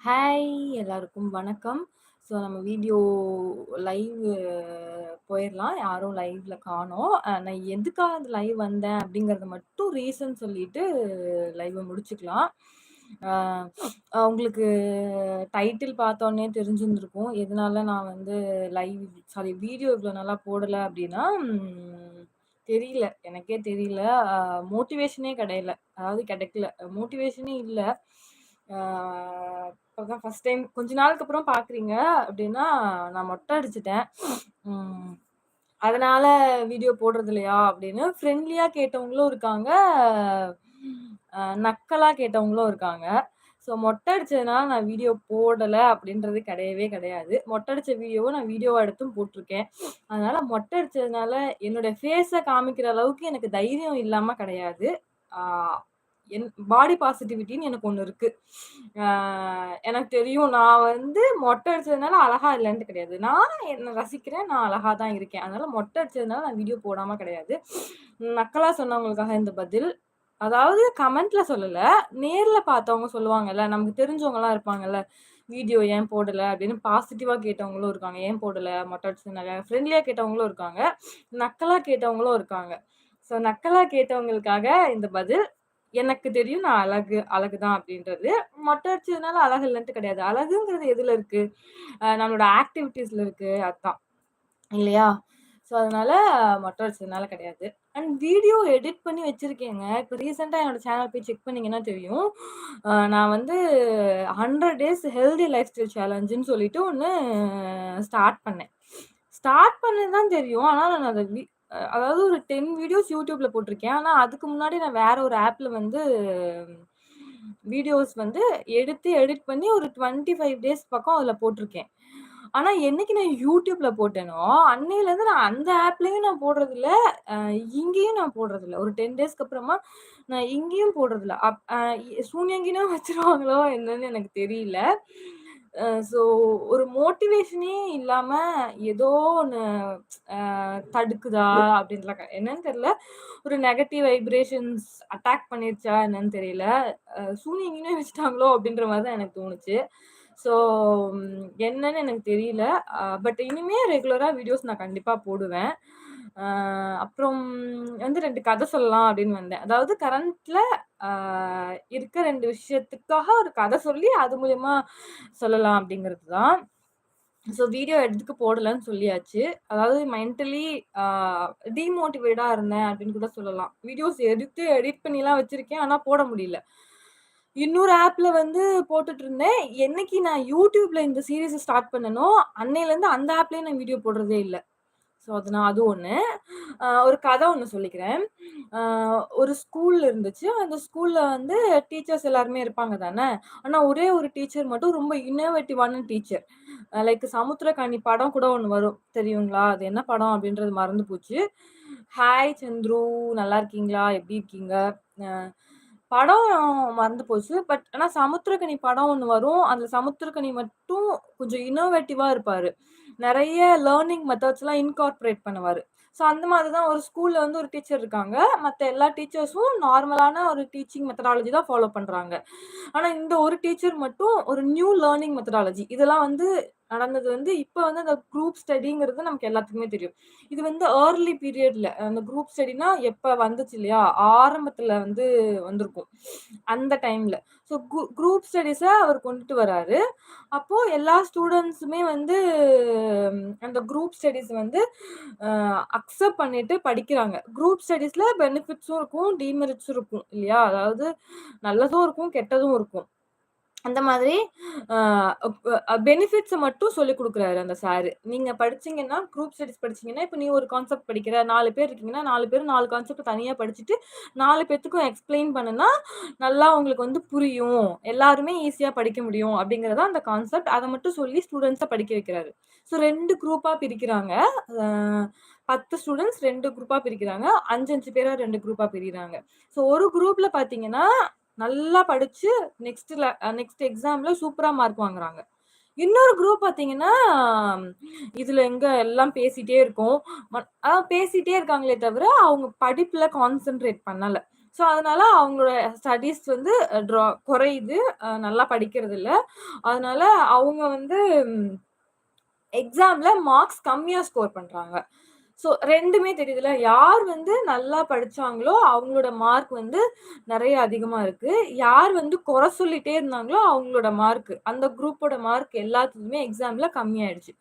Hi எல்லாருக்கும் வணக்கம். So நம்ம வீடியோ லைவ் போயிடலாம் யாரும் லைவ்ல காணோம். நான் எதுக்காக அந்த லைவ் வந்தேன் அப்படிங்கிறத மட்டும் ரீசன் சொல்லிட்டு லைவை முடிச்சுக்கலாம். உங்களுக்கு டைட்டில் பார்த்தோன்னே தெரிஞ்சிருந்துருக்கும் எதனால நான் வந்து லைவ் சாரி வீடியோ இவ்வளோ நல்லா போடலை அப்படின்னா, தெரியல. எனக்கே தெரியல. மோட்டிவேஷனே கிடையல. அதாவது கிடைக்கல. மோட்டிவேஷனே இல்லை அப்பதான் ஃபர்ஸ்ட் டைம் கொஞ்ச நாளுக்கு அப்புறம் பார்க்குறீங்க அப்படின்னா, நான் மொட்டை அடிச்சுட்டேன். அதனால வீடியோ போடுறது இல்லையா அப்படின்னு ஃப்ரெண்ட்லியா கேட்டவங்களும் இருக்காங்க. நக்கலா கேட்டவங்களும் இருக்காங்க. ஸோ மொட்டை அடிச்சதுனால நான் வீடியோ போடலை அப்படின்றது கிடையவே கிடையாது. மொட்டை அடித்த வீடியோவை நான் வீடியோவாக எடுத்தும் போட்டிருக்கேன் அதனால மொட்டை அடிச்சதுனால என்னோட ஃபேஸை காமிக்கிற அளவுக்கு எனக்கு தைரியம் இல்லாமல் கிடையாது. என் பாடி பாசிட்டிவிட்டின்னு எனக்கு ஒன்று இருக்கு. எனக்கு தெரியும் நான் வந்து மொட்டை அடிச்சதுனால அழகா இல்லைன்னு கிடையாது. நான் என்ன ரசிக்கிறேன். நான் அழகா தான் இருக்கேன். அதனால மொட்டை அடிச்சதுனால நான் வீடியோ போடாம கிடையாது. நக்கலா சொன்னவங்களுக்காக இந்த பதில். அதாவது கமெண்ட்ல சொல்லல. நேர்ல பார்த்தவங்க சொல்லுவாங்கல்ல, நமக்கு தெரிஞ்சவங்கலாம் இருப்பாங்கல்ல. வீடியோ ஏன் போடலை அப்படின்னு பாசிட்டிவாக கேட்டவங்களும் இருக்காங்க. ஏன் போடலை மொட்டை அடிச்சதுனால. ஃப்ரெண்ட்லியாக கேட்டவங்களும் இருக்காங்க. நக்கலாக கேட்டவங்களும் இருக்காங்க. ஸோ நக்கலாக கேட்டவங்களுக்காக இந்த பதில். எனக்கு தெரியும் நான் அழகு அழகு தான் அப்படின்றது. மொட்டை அடிச்சதுனால அழகு இல்லைன்ட்டு கிடையாது. அழகுங்கிறது எதுல இருக்கு? அ நம்மளோட ஆக்டிவிட்டீஸ்ல இருக்கு. அதுதான் இல்லையா? ஸோ அதனால மொட்டை அடிச்சதுனால கிடையாது. அண்ட் வீடியோ எடிட் பண்ணி வச்சுருக்கேங்க இப்போ ரீசெண்டாக என்னோட சேனல் போய் செக் பண்ணிங்கன்னா தெரியும். நான் வந்து 100 டேஸ் ஹெல்தி லைஃப் ஸ்டைல் சேலஞ்சுன்னு சொல்லிட்டு ஒன்று ஸ்டார்ட் பண்ணேன். ஸ்டார்ட் பண்ணது தான் தெரியும். ஆனால் நான் அதை அதாவது ஒரு 10 வீடியோஸ் யூடியூப்ல போட்டிருக்கேன். ஆனா அதுக்கு முன்னாடி நான் வேற ஒரு ஆப்ல வந்து வீடியோஸ் வந்து எடுத்து எடிட் பண்ணி ஒரு 25 டேஸ் பக்கம் அதில் போட்டிருக்கேன். ஆனால் என்னைக்கு நான் யூடியூப்பில் போட்டேனோ, அன்னையிலேருந்து நான் அந்த ஆப்லேயும் நான் போடுறதில்ல. இங்கேயும் நான் போடுறதில்ல. ஒரு 10 டேஸ்க்கு அப்புறமா நான் இங்கேயும் போடுறதில்ல. அப் சூன்யங்கினா வச்சுருவாங்களோ என்னன்னு எனக்கு தெரியல. ஸோ ஒரு மோட்டிவேஷனே இல்லாம ஏதோ அ தடுக்குதா அப்படின்லாம் என்னன்னு தெரியல. ஒரு நெகட்டிவ் வைப்ரேஷன்ஸ் அட்டாக் பண்ணிருச்சா என்னன்னு தெரியல. அ சூனியங்கினே வச்சுட்டாங்களோ அப்படின்ற மாரி தான் எனக்கு தோணுச்சு. ஸோ என்னன்னு எனக்கு தெரியல. பட் இனிமே ரெகுலரா வீடியோஸ் நான் கண்டிப்பா போடுவேன். அப்புறம் வந்து 2 கதை சொல்லலாம் அப்படின்னு வந்தேன். அதாவது கரண்ட்ல அ இருக்க 2 விஷயத்துக்காக ஒரு கதை சொல்லி அது மூலியமா சொல்லலாம் அப்படிங்கிறது தான். ஸோ வீடியோ எடுத்துக்க போடலன்னு சொல்லியாச்சு. அதாவது மென்டலி ஆ இருந்தேன் அப்படின்னு கூட சொல்லலாம். வீடியோஸ் எடுத்து எடிட் பண்ணிலாம் வச்சிருக்கேன். ஆனா போட முடியல. இன்னொரு ஆப்ல வந்து போட்டுட்டு இருந்தேன். என்னைக்கு நான் YouTubeல இந்த சீரிஸ ஸ்டார்ட் பண்ணனோ, அன்னையிலருந்து அந்த ஆப்லேயே நான் வீடியோ போடுறதே இல்ல. ஸோ அது நான் அது ஒன்று ஒரு கதை ஒன்று சொல்லிக்கிறேன். ஒரு ஸ்கூல் இருந்துச்சு. அந்த ஸ்கூலில் வந்து டீச்சர்ஸ் எல்லாருமே இருப்பாங்க தானே. ஆனால் ஒரே ஒரு டீச்சர் மட்டும் ரொம்ப இன்னோவேட்டிவான டீச்சர். லைக் சமுத்திரக்கனி படம் கூட ஒன்று வரும். தெரியுங்களா? அது என்ன படம் அப்படின்றது மறந்து போச்சு. ஹாய் சந்துரு நல்லா இருக்கீங்களா? எப்படி இருக்கீங்க? படம் மறந்து போச்சு. பட் ஆனா சமுத்திரக்கனி படம் ஒன்று வரும். அந்த சமுத்திரக்கனி மட்டும் கொஞ்சம் இன்னோவேட்டிவா இருப்பாரு. நிறைய லேர்னிங் மெத்தட்ஸ்லாம் இன்கார்ப்பரேட் பண்ணுவாரு. ஸோ அந்த மாதிரி தான் ஒரு ஸ்கூல்ல வந்து ஒரு டீச்சர் இருக்காங்க. மற்ற எல்லா டீச்சர்ஸும் நார்மலான ஒரு டீச்சிங் மெத்தடாலஜி தான் ஃபாலோ பண்றாங்க. ஆனா இந்த ஒரு டீச்சர் மட்டும் ஒரு நியூ லேர்னிங் மெத்தடாலஜி இதெல்லாம் வந்து நடந்தது வந்து இப்போ வந்து அந்த குரூப் ஸ்டடிங்கிறது நமக்கு எல்லாத்துக்குமே தெரியும். இது வந்து ஏர்லி பீரியட்ல அந்த குரூப் ஸ்டடினா எப்போ வந்துச்சு இல்லையா? ஆரம்பத்தில் வந்து வந்திருக்கும். அந்த டைம்ல. ஸோ கு குரூப் ஸ்டடிஸை அவர் கொண்டுட்டு வராரு. அப்போ எல்லா ஸ்டூடெண்ட்ஸுமே வந்து அந்த குரூப் ஸ்டடிஸ் வந்து அக்செப்ட் பண்ணிட்டு படிக்கிறாங்க. குரூப் ஸ்டடீஸ்ல பெனிஃபிட்ஸும் இருக்கும், டிமெரிட்ஸும் இருக்கும் இல்லையா? அதாவது நல்லதும் இருக்கும், கெட்டதும் இருக்கும். அந்த மாதிரி பெனிஃபிட்ஸை மட்டும் சொல்லிக் கொடுக்குறாரு அந்த சாரு. நீங்கள் படிச்சீங்கன்னா, குரூப் ஸ்டடிஸ் படிச்சீங்கன்னா, இப்போ நீ ஒரு கான்செப்ட் படிக்கிற நாலு பேர் இருக்கீங்கன்னா, நாலு பேர் நாலு கான்செப்ட் தனியாக படிச்சுட்டு நாலு பேர்த்துக்கும் எக்ஸ்ப்ளைன் பண்ணுனா, நல்லா உங்களுக்கு வந்து புரியும். எல்லாருமே ஈஸியாக படிக்க முடியும் அப்படிங்கிறதா அந்த கான்செப்ட். அதை மட்டும் சொல்லி ஸ்டூடெண்ட்ஸை படிக்க வைக்கிறாரு. ஸோ ரெண்டு குரூப்பாக பிரிக்கிறாங்க. பத்து ஸ்டூடெண்ட்ஸ் ரெண்டு குரூப்பாக பிரிக்கிறாங்க. அஞ்சு அஞ்சு பேராக ரெண்டு குரூப்பாக பிரிக்கிறாங்க ஸோ ஒரு குரூப்பில் பார்த்தீங்கன்னா, நல்லா படிச்சு நெக்ஸ்ட்ல நெக்ஸ்ட் எக்ஸாம்ல சூப்பரா மார்க் வாங்குறாங்க. இன்னொரு குரூப் பார்த்தீங்கன்னா, இதுல எங்க எல்லாம் பேசிட்டே இருக்கோம். பேசிட்டே இருக்காங்களே தவிர, அவங்க படிப்புல கான்சென்ட்ரேட் பண்ணல. ஸோ அதனால அவங்களோட ஸ்டடீஸ் வந்து ட்ரா குறையுது நல்லா படிக்கிறது இல்லை அதனால அவங்க வந்து எக்ஸாம்ல மார்க்ஸ் கம்மியா ஸ்கோர் பண்றாங்க ஸோ ரெண்டுமே தெரியுதுல. யார் வந்து நல்லா படிச்சாங்களோ அவங்களோட மார்க் வந்து நிறைய அதிகமா இருக்கு. யார் வந்து குறை சொல்லிட்டே இருந்தாங்களோ அவங்களோட மார்க் அந்த குரூப்போட மார்க் எல்லாத்துக்குமே எக்ஸாம்ல கம்மியாயிடுச்சு.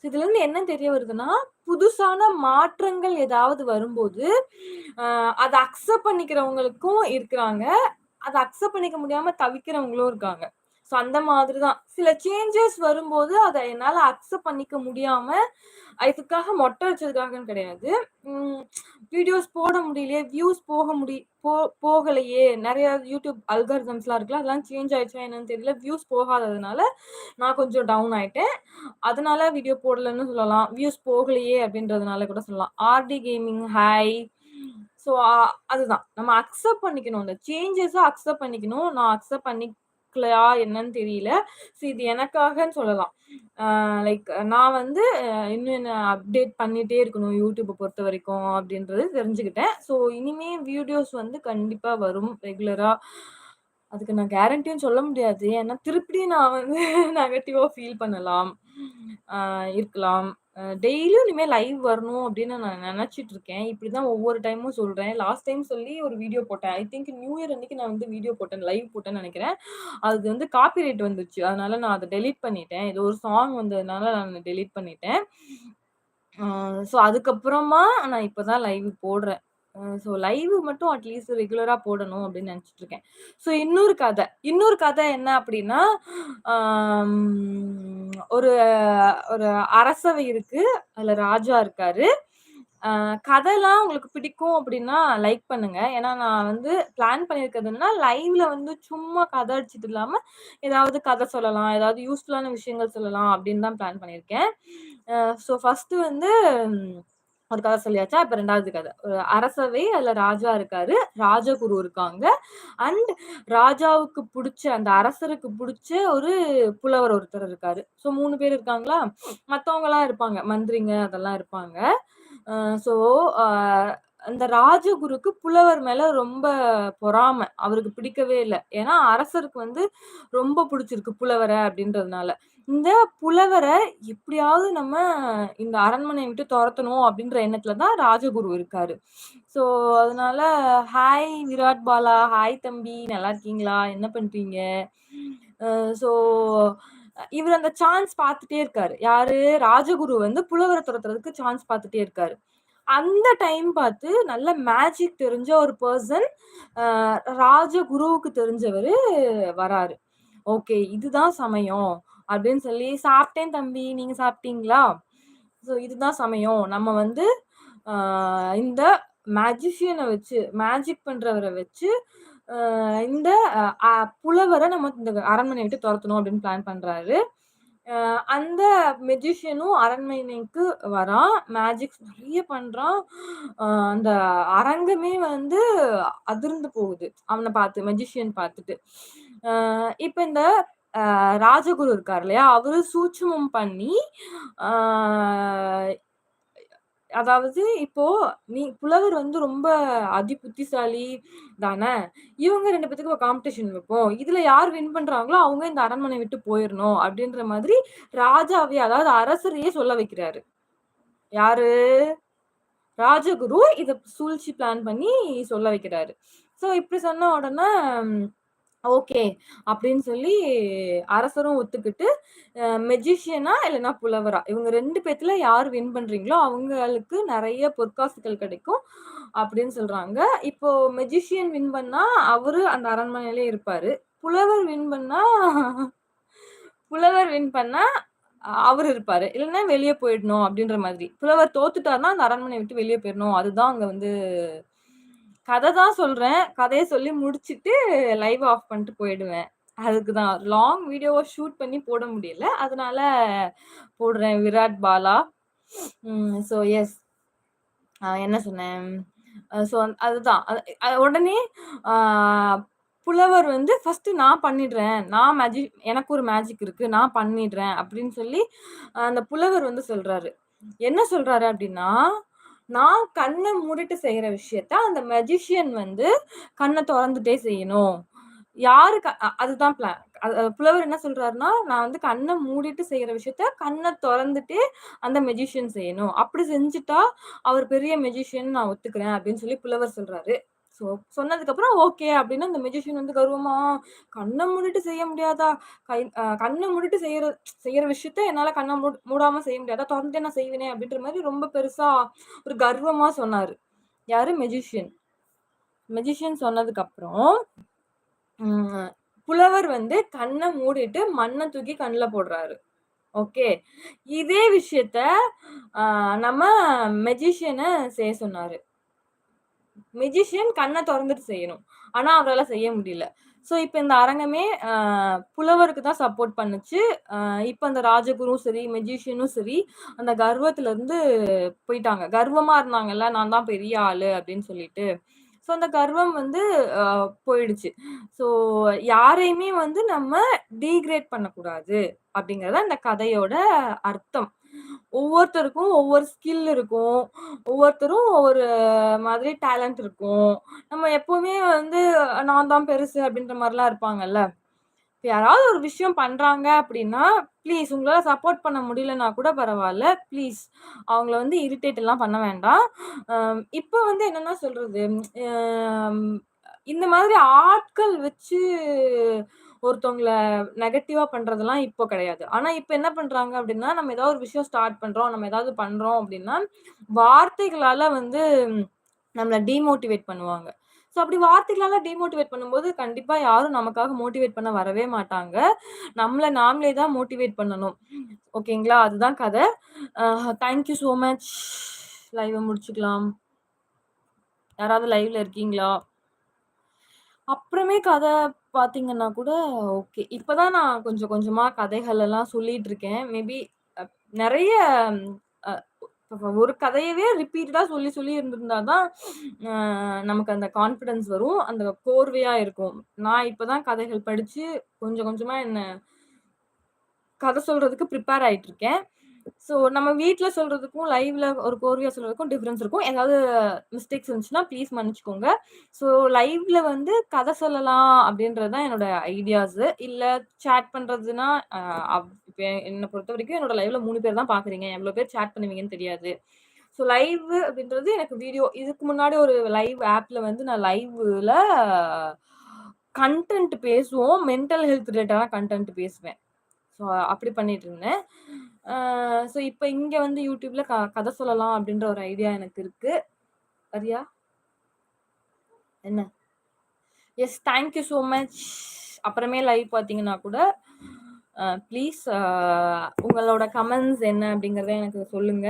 ஸோ இதுல இருந்து என்ன தெரிய வருதுன்னா புதுசான மாற்றங்கள் ஏதாவது வரும்போது அதை அக்செப்ட் பண்ணிக்கிறவங்களுக்கும் இருக்கிறாங்க. அதை அக்செப்ட் பண்ணிக்க முடியாம தவிக்கிறவங்களும் இருக்காங்க. ஸோ அந்த மாதிரி தான் சில சேஞ்சஸ் வரும்போது அதை என்னால் அக்செப்ட் பண்ணிக்க முடியாம இதுக்காக மொட்டை வச்சதுக்காகன்னு கிடையாது. வீடியோஸ் போட முடியலையே வியூஸ் போக முடி போ போகலையே நிறைய யூடியூப் அல்காரிதம்ஸ்லாம் இருக்குல்ல அதெல்லாம் சேஞ்ச் ஆயிடுச்சா என்னன்னு தெரியல வியூஸ் போகாததுனால நான் கொஞ்சம் டவுன் ஆயிட்டேன். அதனால வீடியோ போடலன்னு சொல்லலாம் வியூஸ் போகலையே அப்படின்றதுனால கூட சொல்லலாம். ஆர்டி கேமிங் ஹை ஸோ அதுதான். நம்ம அக்செப்ட் பண்ணிக்கணும். அந்த சேஞ்சஸை அக்செப்ட் பண்ணிக்கணும். நான் அக்செப்ட் பண்ணி ஒர்க்லையா என்னன்னு தெரியல. ஸோ இது எனக்காகன்னு சொல்லலாம். லைக் நான் வந்து இன்னும் என்ன அப்டேட் பண்ணிட்டே இருக்கணும் யூடியூப்பை பொறுத்த வரைக்கும் அப்படின்றது தெரிஞ்சுக்கிட்டேன். ஸோ இனிமே வீடியோஸ் வந்து கண்டிப்பாக வரும் ரெகுலராக அதுக்கு நான் கேரண்டியும் சொல்ல முடியாது. ஏன்னா திருப்பி நான் வந்து நெகட்டிவாக ஃபீல் பண்ணலாம். இருக்கலாம். டெய்லியும் இனிமேல் லைவ் வரணும் அப்படின்னு நான் நினச்சிட்டு இருக்கேன் இப்படிதான் ஒவ்வொரு டைமும் சொல்றேன். லாஸ்ட் டைம் சொல்லி ஒரு வீடியோ போட்டேன். ஐ திங்க் நியூ இயர் அன்னைக்கு நான் வந்து வீடியோ போட்டேன் லைவ் போட்டேன்னு நினைக்கிறேன். அது வந்து காப்பி ரைட் வந்துச்சு. அதனால நான் அதை டெலீட் பண்ணிட்டேன். இது ஒரு சாங் வந்ததுனால நான் டெலீட் பண்ணிட்டேன். ஸோ அதுக்கப்புறமா நான் இப்போதான் லைவ் போடுறேன். ஸோ லைவ் மட்டும் அட்லீஸ்ட் ரெகுலராக போடணும் அப்படின்னு நினச்சிட்டு இருக்கேன் ஸோ இன்னொரு கதை. இன்னொரு கதை என்ன அப்படின்னா ஒரு ஒரு அரசவை இருக்கு. அதுல ராஜா இருக்காரு. கதைலாம் உங்களுக்கு பிடிக்கும் அப்படின்னா லைக் பண்ணுங்க. ஏன்னா நான் வந்து பிளான் பண்ணியிருக்கிறதுனா லைவ்ல வந்து சும்மா கதை அடிச்சிட்டு இல்லாம ஏதாவது கதை சொல்லலாம் ஏதாவது யூஸ்ஃபுல்லான விஷயங்கள் சொல்லலாம் அப்படின்னு தான் பிளான் பண்ணியிருக்கேன். ஸோ ஃபர்ஸ்ட் வந்து ஒரு கதை சொல்லியாச்சா? இப்ப ரெண்டாவது கதை. ஒரு அரசவை அதுல ராஜா இருக்காரு. ராஜகுரு இருக்காங்க. அண்ட் ராஜாவுக்கு பிடிச்ச அந்த அரசருக்கு பிடிச்ச ஒரு புலவர் ஒருத்தர் இருக்காரு. ஸோ மூணு பேர் இருக்காங்களா? மத்தவங்க எல்லாம் இருப்பாங்க. மந்திரிங்க அதெல்லாம் இருப்பாங்க. ஸோ அந்த ராஜகுருக்கு புலவர் மேல ரொம்ப பொறாமை. அவருக்கு பிடிக்கவே இல்லை. ஏன்னா அரசருக்கு வந்து ரொம்ப பிடிச்சிருக்கு புலவரை அப்படின்றதுனால. இந்த புலவரை எப்படியாவது நம்ம இந்த அரண்மனையை விட்டு துரத்தணும் அப்படின்ற எண்ணத்துல தான் ராஜகுரு இருக்காரு. ஸோ அதனால ஹாய் விராட் பாலா ஹாய் தம்பி. நல்லா இருக்கீங்களா? என்ன பண்றீங்க? ஸோ இவர் அந்த சான்ஸ் பார்த்துட்டே இருக்காரு. யாரு? ராஜகுரு வந்து புலவரை துரத்துறதுக்கு சான்ஸ் பார்த்துட்டே இருக்காரு. அந்த டைம் பார்த்து நல்ல மேஜிக் தெரிஞ்ச ஒரு பர்சன் ராஜகுருவுக்கு தெரிஞ்சவர் வராரு. ஓகே இதுதான் சமயம். அப்படின்னு சொல்லி சாப்பிட்டேன் தம்பி. நீங்க சாப்பிட்டீங்களா? ஸோ இதுதான் சமயம். நம்ம வந்து இந்த மேஜிஷியனை வச்சு மேஜிக் பண்றவரை வச்சு இந்த புலவரை நம்ம இந்த அரண்மனை விட்டு துரத்தணும் அப்படின்னு பிளான் பண்றாரு. அந்த மெஜிஷியனும் அரண்மனைக்கு வரான். மேஜிக்ஸ் நிறைய பண்றான். அந்த அரங்கமே வந்து அதிர்ந்து போகுது. அவனை பார்த்து மெஜிஷியன் பார்த்துட்டு. இப்போ இந்த ராஜகுரு இருக்கார் இல்லையா? அவரு சூட்சமம் பண்ணி அதாவது இப்போ நீ புலவர் வந்து ரொம்ப அதி புத்திசாலி தானே? இவங்க ரெண்டு பேத்துக்கு ஒரு காம்படிஷன் வைப்போம் இதுல யார் வின் பண்றாங்களோ அவங்க இந்த அரண்மனை விட்டு போயிடணும் அப்படின்ற மாதிரி ராஜாவே அதாவது அரசரையே சொல்ல வைக்கிறாரு. யாரு? ராஜகுரு இத சூழ்ச்சி பிளான் பண்ணி சொல்ல வைக்கிறாரு. சோ இப்படி சொன்ன உடனே ஓகே. அப்படின்னு சொல்லி அரசரும் ஒத்துக்கிட்டு மெஜிஷியனா இல்லைன்னா புலவரா? இவங்க ரெண்டு பேத்துல யார் வின் பண்றீங்களோ அவங்களுக்கு நிறைய பொற்காசுகள் கிடைக்கும் அப்படின்னு சொல்றாங்க. இப்போ மெஜிஷியன் வின் பண்ணா அவரு அந்த அரண்மனையிலே இருப்பாரு. புலவர் வின் பண்ணா புலவர் வின் பண்ணா அவர் இருப்பாரு. இல்லைன்னா வெளியே போயிடணும் அப்படின்ற மாதிரி. புலவர் தோத்துட்டாருன்னா அந்த அரண்மனை விட்டு வெளியே போயிடணும். அதுதான் அங்க வந்து கதை தான் சொல்றேன். கதையை சொல்லி முடிச்சுட்டு லைவ் ஆஃப் பண்ணிட்டு போயிடுவேன். அதுக்கு தான். லாங் வீடியோவை ஷூட் பண்ணி போட முடியல. அதனால போடுறேன். விராட் பாலா. ஸோ எஸ் என்ன சொன்னேன்? ஸோ அதுதான். அது உடனே புலவர் வந்து ஃபர்ஸ்ட் நான் பண்ணிடுறேன். நான் மேஜிக் எனக்கு ஒரு மேஜிக் இருக்கு. நான் பண்ணிடுறேன் அப்படின்னு சொல்லி அந்த புலவர் வந்து சொல்றாரு. என்ன சொல்றாரு அப்படின்னா நான் கண்ணை மூடிட்டு செய்யற விஷயத்த அந்த மெஜிஷியன் வந்து கண்ணை திறந்துட்டே செய்யணும். யாரு க அதுதான் பிளான். புலவர் என்ன சொல்றாருன்னா, நான் வந்து கண்ணை மூடிட்டு செய்யற விஷயத்த கண்ணை திறந்துட்டே அந்த மெஜிஷியன் செய்யணும். அப்படி செஞ்சுட்டா, அவர் பெரிய மெஜிஷியன் நான் ஒத்துக்கிறேன் அப்படின்னு சொல்லி புலவர் சொல்றாரு. ஸோ சொன்னதுக்கப்புறம் ஓகே அப்படின்னு அந்த மெஜிஷியன் வந்து கர்வமா, கண்ணை மூடிட்டு செய்ய முடியாதா? கை கண்ணை மூடிட்டு செய்யற செய்யற விஷயத்த என்னால கண்ணை மூ மூடாம செய்ய முடியாதா? தொறந்துட்டே நான் செய்வேனே அப்படின்ற மாதிரி ரொம்ப பெருசா ஒரு கர்வமா சொன்னாரு. யாரு? மெஜிஷியன். மெஜிஷியன் சொன்னதுக்கப்புறம், புலவர் வந்து கண்ணை மூடிட்டு மண்ணை தூக்கி கண்ணில் போடுறாரு. ஓகே. இதே விஷயத்த நம்ம மெஜிஷியனை செய்ய சொன்னாரு. மெஜிஷியன் கண்ணை திறந்துட்டு செய்யணும். ஆனா அவரால் செய்ய முடியல. ஸோ இப்போ இந்த அரங்கமே புலவருக்கு தான் சப்போர்ட் பண்ணுச்சு. இப்போ அந்த ராஜகுருவும் சரி, மெஜிஷியனும் சரி, அந்த கர்வத்திலருந்து போயிட்டாங்க. கர்வமா இருந்தாங்கல்ல, நான் தான் பெரிய ஆளு அப்படின்னு சொல்லிட்டு. ஸோ அந்த கர்வம் வந்து போயிடுச்சு. ஸோ யாரையுமே வந்து நம்ம டீக்ரேட் பண்ணக்கூடாது அப்படிங்கிறது தான் இந்த கதையோட அர்த்தம். ஒவ்வொருத்தருக்கும் ஒவ்வொரு ஸ்கில் இருக்கும். ஒவ்வொருத்தரும் ஒவ்வொரு மாதிரி டேலண்ட் இருக்கும். நம்ம எப்பவுமே வந்து நான் தான் பெருசு அப்படின்ற மாதிரிலாம் இருப்பாங்கல்ல. இப்போ யாராவது ஒரு விஷயம் பண்றாங்க அப்படின்னா, ப்ளீஸ் உங்களால சப்போர்ட் பண்ண முடியலன்னா கூட பரவாயில்ல ப்ளீஸ் அவங்கள வந்து இரிட்டேட் எல்லாம் பண்ண வேண்டாம். இப்போ வந்து என்னன்னா சொல்றது, இந்த மாதிரி ஆட்கள் வச்சு ஒருத்தவங்கள நெகட்டிவாக பண்ணுறதெல்லாம் இப்போ கிடையாது. ஆனால் இப்போ என்ன பண்ணுறாங்க அப்படின்னா, நம்ம ஏதாவது ஒரு விஷயம் ஸ்டார்ட் பண்ணுறோம் நம்ம ஏதாவது பண்ணுறோம் அப்படின்னா, வார்த்தைகளால் வந்து நம்மளை டீமோட்டிவேட் பண்ணுவாங்க. ஸோ அப்படி வார்த்தைகளால டிமோட்டிவேட் பண்ணும்போது, கண்டிப்பாக யாரும் நமக்காக மோட்டிவேட் பண்ண வரவே மாட்டாங்க. நம்மளை நாமளே தான் மோட்டிவேட் பண்ணணும். ஓகேங்களா? அதுதான் கதை தேங்க்யூ தேங்க் யூ மச். லைவை முடிச்சுக்கலாம். யாராவது லைவ்ல இருக்கீங்களா? அப்புறமே கதை பார்த்தீங்கன்னா கூட ஓகே. இப்ப தான் நான் கொஞ்சம் கொஞ்சமா கதைகள் எல்லாம் சொல்லிட்டு இருக்கேன். மேபி நிறைய நெறைய அ ஒரு கதையவே ரிப்பீட்டடா சொல்லி சொல்லி இருந்திருந்தா தான் அ நமக்கு அந்த கான்ஃபிடன்ஸ் வரும். அந்த கோர்வையா இருக்கும். நான் இப்ப தான் கதைகள் படிச்சு கொஞ்சம் கொஞ்சமா என்ன கதை சொல்றதுக்கு ப்ரிப்பேர் ஆயிட்டு இருக்கேன். ஸோ நம்ம வீட்டில் சொல்கிறதுக்கும் லைவ்ல ஒரு கோர்வையாக சொல்கிறதுக்கும் டிஃப்ரென்ஸ் இருக்கும். ஏதாவது மிஸ்டேக்ஸ் இருந்துச்சுன்னா ப்ளீஸ் மன்னிச்சுக்கோங்க. ஸோ லைவ்ல வந்து கதை சொல்லலாம் அப்படின்றது தான் என்னோட ஐடியாஸு. இல்லை சேட் பண்ணுறதுன்னா இப்போ என்னை பொறுத்த வரைக்கும் என்னோட லைவ்ல மூணு பேர் தான் பார்க்குறீங்க. எவ்வளோ பேர் சேட் பண்ணுவீங்கன்னு தெரியாது. ஸோ லைவ் அப்படின்றது எனக்கு வீடியோ இதுக்கு முன்னாடி ஒரு லைவ் ஆப்பில் வந்து நான் லைவ்ல கன்டென்ட் பேசுவோம். மென்டல் ஹெல்த் ரிலேட்டடான கன்டென்ட் பேசுவேன். ஸோ அப்படி பண்ணிட்டு இருந்தேன். ஸோ இப்ப இங்க வந்து YouTubeல க கதை சொல்லலாம் அப்படின்ற ஒரு ஐடியா எனக்கு இருக்கு. வரியா? என்ன? Yes thank you so much. அப்புறமே லைவ் பார்த்தீங்கன்னா கூட, ப்ளீஸ் உங்களோட கமெண்ட்ஸ் என்ன அப்படிங்கிறத எனக்கு சொல்லுங்க.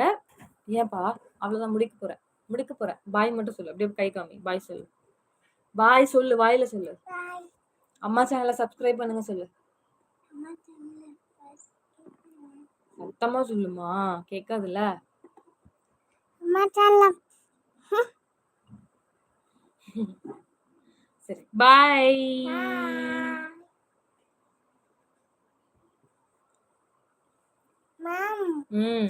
ஏன்பா? அவ்வளோதான் முடிக்க போறேன். முடிக்க போறேன். பாய் மட்டும் சொல்லு. அப்படியே கை காமி. பாய் சொல்லு. பாய் சொல்லு. வாயில சொல்லு. அம்மா சேனல சப்ஸ்கிரைப் பண்ணுங்க சொல்லு. அம்மா சேனல சப்ஸ்கிரைப் பண்ணுங்க. சத்தமா சொல்லுமா. கேட்காதுல்ல. சேனல சரி. பாய். ம்.